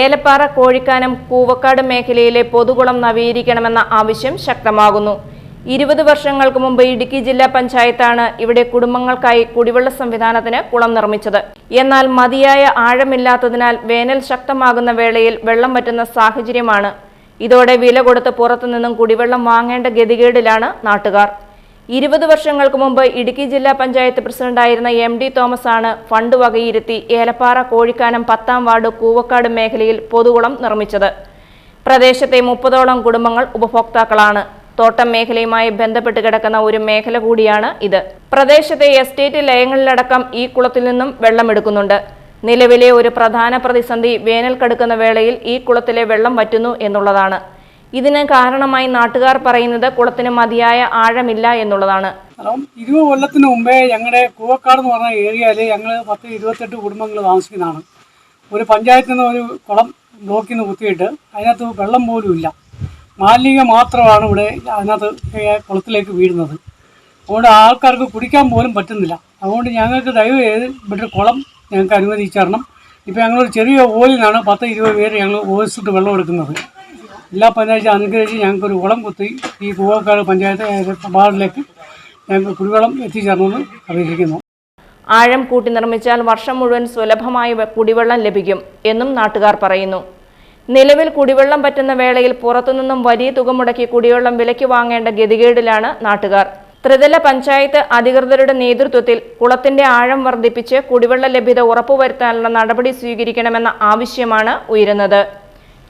ഏലപ്പാറ കോഴിക്കാനം കൂവക്കാട് മേഖലയിലെ പൊതുകുളം നവീകരിക്കണമെന്ന ആവശ്യം ശക്തമാകുന്നു. ഇരുപത് വർഷങ്ങൾക്ക് മുമ്പ് ഇടുക്കി ജില്ലാ പഞ്ചായത്താണ് ഇവിടെ കുടുംബങ്ങൾക്കായി കുടിവെള്ള സംവിധാനത്തിന് കുളം നിർമ്മിച്ചത്. എന്നാൽ മതിയായ ആഴമില്ലാത്തതിനാൽ വേനൽ ശക്തമാകുന്ന വേളയിൽ വെള്ളം പറ്റുന്ന സാഹചര്യമാണ്. ഇതോടെ വില കൊടുത്ത് പുറത്തുനിന്നും കുടിവെള്ളം വാങ്ങേണ്ട ഗതികേടിലാണ് നാട്ടുകാർ. ഇരുപത് വർഷങ്ങൾക്ക് മുമ്പ് ഇടുക്കി ജില്ലാ പഞ്ചായത്ത് പ്രസിഡന്റായിരുന്ന എം ഡി തോമസ് ആണ് ഫണ്ട് വകയിരുത്തി ഏലപ്പാറ കോഴിക്കാനം പത്താം വാർഡ് കൂവക്കാട് മേഖലയിൽ പൊതുകുളം നിർമ്മിച്ചത്. പ്രദേശത്തെ മുപ്പതോളം കുടുംബങ്ങൾ ഉപഭോക്താക്കളാണ്. തോട്ടം മേഖലയുമായി ബന്ധപ്പെട്ട് കിടക്കുന്ന ഒരു മേഖല കൂടിയാണ് ഇത്. പ്രദേശത്തെ എസ്റ്റേറ്റ് ലയങ്ങളിലടക്കം ഈ കുളത്തിൽ നിന്നും വെള്ളമെടുക്കുന്നുണ്ട് നിലവിലെ ഒരു പ്രധാന പ്രതിസന്ധി വേനൽ കടുക്കുന്ന വേളയിൽ ഈ കുളത്തിലെ വെള്ളം വറ്റുന്നു എന്നുള്ളതാണ്. ഇതിന് കാരണമായി നാട്ടുകാർ പറയുന്നത് കുളത്തിന് മതിയായ ആഴമില്ല എന്നുള്ളതാണ്. കാരണം ഇരുപത് കൊല്ലത്തിന് മുമ്പേ ഞങ്ങളുടെ കൂവക്കാട് എന്ന് പറഞ്ഞ ഏരിയയിൽ ഞങ്ങൾ പത്ത് ഇരുപത്തെട്ട് കുടുംബങ്ങൾ താമസിക്കുന്നതാണ്. ഒരു പഞ്ചായത്തിൽ നിന്ന് ഒരു കുളം ബ്ലോക്കിൽ നിന്ന് കുത്തിയിട്ട് അതിനകത്ത് വെള്ളം പോലും ഇല്ല. മാലിന്യം മാത്രമാണ് ഇവിടെ അതിനകത്ത് കുളത്തിലേക്ക് വീഴുന്നത്. അതുകൊണ്ട് ആൾക്കാർക്ക് കുടിക്കാൻ പോലും പറ്റുന്നില്ല. അതുകൊണ്ട് ഞങ്ങൾക്ക് ദയവ് ചെയ്ത് ഇവിടെ കുളം ഞങ്ങൾക്ക് അനുവദിച്ചു തരണം. ഇപ്പോൾ ഞങ്ങളൊരു ചെറിയ നിന്നാണ് പത്ത് ഇരുപത് പേര് ഞങ്ങൾ ഓസിട്ട് വെള്ളം എടുക്കുന്നത്. എല്ലാ പഞ്ചായത്തും അനുഗ്രഹിച്ച് ഞങ്ങൾക്കൊരു കുളം കുത്തി ഈ കൂവക്കാട് പഞ്ചായത്ത് വാർഡിലേക്ക് ഞങ്ങൾക്ക് കുടിവെള്ളം എത്തിച്ചേർന്നെന്ന് അപേക്ഷിക്കുന്നു ആഴം കൂട്ടി നിർമ്മിച്ചാൽ വർഷം മുഴുവൻ സുലഭമായി കുടിവെള്ളം ലഭിക്കും എന്നും നാട്ടുകാർ പറയുന്നു. നിലവിൽ കുടിവെള്ളം പറ്റുന്ന വേളയിൽ പുറത്തുനിന്നും വലിയ തുക മുടക്കി കുടിവെള്ളം വിലയ്ക്ക് വാങ്ങേണ്ട ഗതികേടിലാണ് നാട്ടുകാർ. ത്രിതല പഞ്ചായത്ത് അധികൃതരുടെ നേതൃത്വത്തിൽ കുളത്തിന്റെ ആഴം വർദ്ധിപ്പിച്ച് കുടിവെള്ള ലഭ്യത ഉറപ്പുവരുത്താനുള്ള നടപടി സ്വീകരിക്കണമെന്ന ആവശ്യമാണ് ഉയരുന്നത്.